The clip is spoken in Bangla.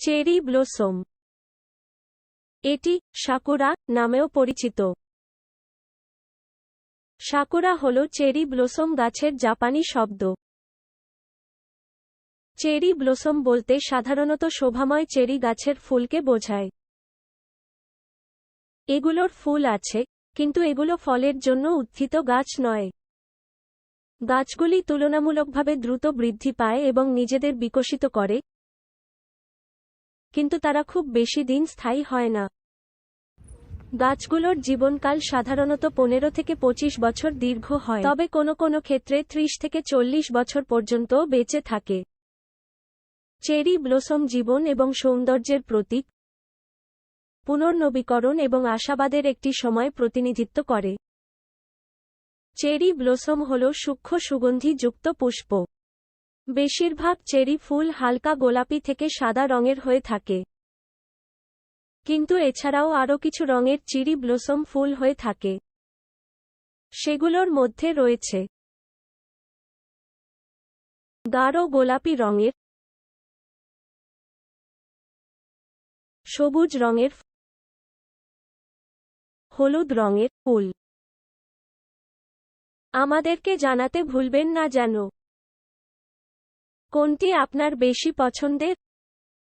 চেরি ব্লোসম। এটি সাকুরা নামেও পরিচিত। সাকুরা হল চেরি ব্লোসম গাছের জাপানি শব্দ। চেরি ব্লোসম বলতে সাধারণত শোভাময় চেরি গাছের ফুলকে বোঝায়। এগুলোর ফুল আছে, কিন্তু এগুলো ফলের জন্য উত্থিত গাছ নয়। গাছগুলি তুলনামূলকভাবে দ্রুত বৃদ্ধি পায় এবং নিজেদের বিকশিত করে কিন্তু তারা খুব বেশি দিন স্থায়ী হয় না। গাছগুলোর জীবনকাল সাধারণত পনেরো থেকে পঁচিশ বছর দীর্ঘ হয়। তবে কোনো কোনো ক্ষেত্রে ত্রিশ থেকে চল্লিশ বছর পর্যন্ত বেঁচে থাকে। চেরি ব্লোসম জীবন এবং সৌন্দর্যের প্রতীক, পুনর্নবীকরণ এবং আশাবাদের একটি সময় প্রতিনিধিত্ব করে। চেরি ব্লোসম হল সূক্ষ্ম সুগন্ধি যুক্ত পুষ্প। বেশিরভাগ চেরি ফুল হালকা গোলাপি থেকে সাদা রঙের হয়ে থাকে। কিন্তু এছাড়াও আরও কিছু রঙের চিরি ব্লোসম ফুল হয়ে থাকে। সেগুলোর মধ্যে রয়েছে গাঢ় গোলাপি রঙের, সবুজ রঙের, হলুদ রঙের ফুল। আমাদেরকে জানাতে ভুলবেন না যেন। কোনটি আপনার বেশি পছন্দের?